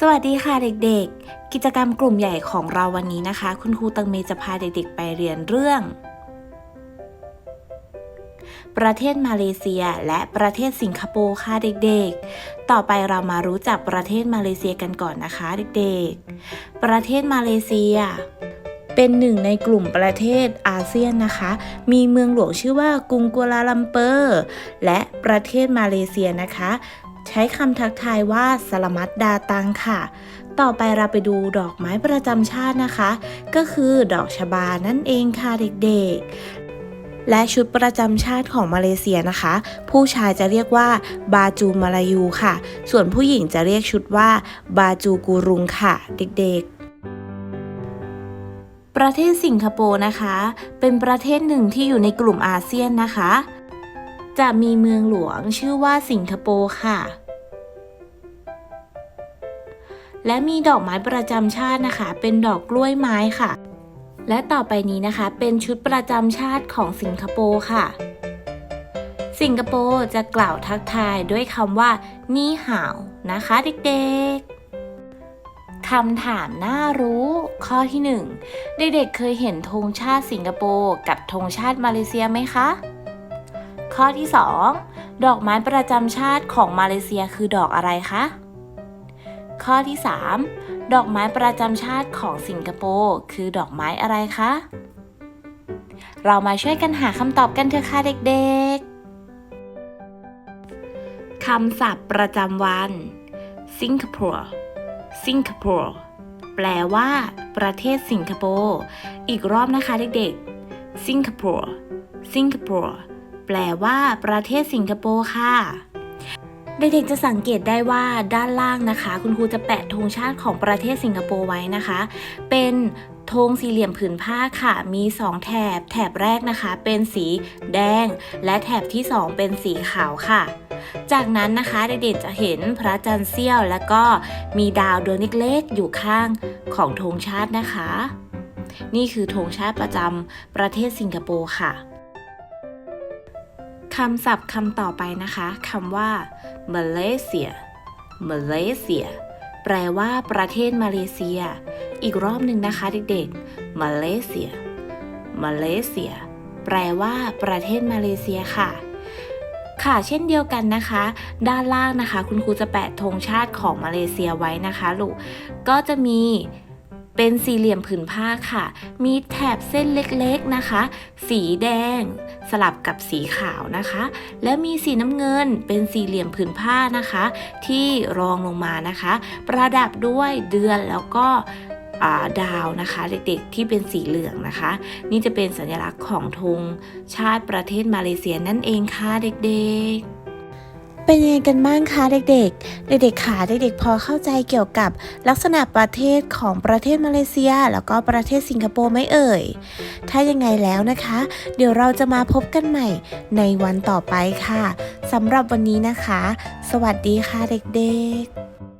สวัสดีค่ะเด็กๆ กิจกรรมกลุ่มใหญ่ของเราวันนี้นะคะ คุณครูตังเมจะพาเด็กๆ ไปเรียนเรื่อง ประเทศมาเลเซียและประเทศสิงคโปร์ค่ะเด็กๆ ต่อไปเรามารู้จักประเทศมาเลเซียกันก่อนนะคะเด็กๆ ประเทศมาเลเซีย เป็นหนึ่งในกลุ่มประเทศอาเซียนนะคะ มีเมืองหลวงชื่อว่ากรุงกัวลาลัมเปอร์ และประเทศมาเลเซียนะคะ ใช้คำทักทายว่าสลมัดดาตังค่ะ ต่อไปเราไปดูดอกไม้ประจำชาตินะคะ ก็คือดอกชบานั่นเองค่ะเด็กๆ และชุดประจำชาติของมาเลเซียนะคะ ผู้ชายจะเรียกว่าบาจูมาลายูค่ะ ส่วนผู้หญิงจะเรียกชุดว่าบาจูกูรุงค่ะ เด็กๆประเทศสิงคโปร์นะคะ เป็นประเทศหนึ่งที่อยู่ในกลุ่มอาเซียนนะคะ จะมีเมืองหลวงชื่อว่าสิงคโปร์ค่ะ และมีดอกไม้ประจำชาตินะคะ เป็นดอกกล้วยไม้ค่ะ และต่อไปนี้นะคะ เป็นชุดประจำชาติของสิงคโปร์ค่ะ สิงคโปร์จะกล่าวทักทายด้วยคำว่านี่ห่าวนะคะเด็กๆคำถามน่ารู้ ข้อที่ 1 เด็กๆเคยเห็นธงชาติสิงคโปร์กับธงชาติมาเลเซียไหมคะ ข้อที่ 2 ดอกไม้ประจำชาติของมาเลเซียคือดอกอะไรคะ ข้อที่ 3 ดอกไม้ประจำชาติของสิงคโปร์คือดอกไม้อะไรคะ เรามาช่วยกันหาคำตอบกันเถอะค่ะเด็กๆ คำศัพท์ประจำวัน สิงคโปร์ สิงคโปร์ แปลว่า ประเทศสิงคโปร์ อีกรอบนะคะเด็กๆ สิงคโปร์ สิงคโปร์ แปลว่า ประเทศสิงคโปร์ค่ะ เด็กๆจะสังเกตได้ว่าด้านล่างนะคะ คุณครูจะแปะธงชาติของประเทศสิงคโปร์ไว้นะคะ เป็นธงสี่เหลี่ยมผืนผ้าค่ะ มี 2 แถบ แถบแรกนะคะ เป็นสีแดง และแถบที่ 2 เป็นสีขาวค่ะ จากนั้นนะคะเด็กๆจะเห็นพระจันทร์เสี้ยว แล้วก็มีดาวดวงเล็กๆอยู่ข้างของธงชาตินะคะ นี่คือธงชาติประจำประเทศสิงคโปร์ค่ะ คำศัพท์คำต่อไปนะคะคำว่า Malaysia Malaysia แปลว่าประเทศมาเลเซีย อีกรอบหนึ่งนะคะเด็กๆ Malaysia Malaysia แปลว่าประเทศมาเลเซียค่ะ ค่ะเช่นเดียวกันนะคะ ด้านล่างนะคะ คุณครูจะแปะธงชาติของมาเลเซียไว้นะคะลูกก็จะมี เป็นสี่เหลี่ยมผืนผ้าค่ะ มีแถบเส้นเล็กๆนะคะ สีแดงสลับกับสีขาวนะคะ และมีสีน้ำเงินเป็นสี่เหลี่ยมผืนผ้านะคะ ที่รองลงมานะคะ ประดับด้วยเดือนแล้วก็ดาวนะคะเด็กๆที่เป็นสีเหลืองนะคะ นี่จะเป็นสัญลักษณ์ของธงชาติประเทศมาเลเซียนั่นเองค่ะเด็กๆ เป็นยังไงกันบ้างคะเด็กๆ เด็กๆขาเด็กๆ พอเข้าใจเกี่ยวกับลักษณะประเทศของประเทศมาเลเซีย แล้วก็ประเทศสิงคโปร์ไหม่เอ่ย ถ้ายังไงแล้วนะคะ เดี๋ยวเราจะมาพบกันใหม่ในวันต่อไปค่ะสำหรับวันนี้นะคะ สวัสดีค่ะเด็กๆ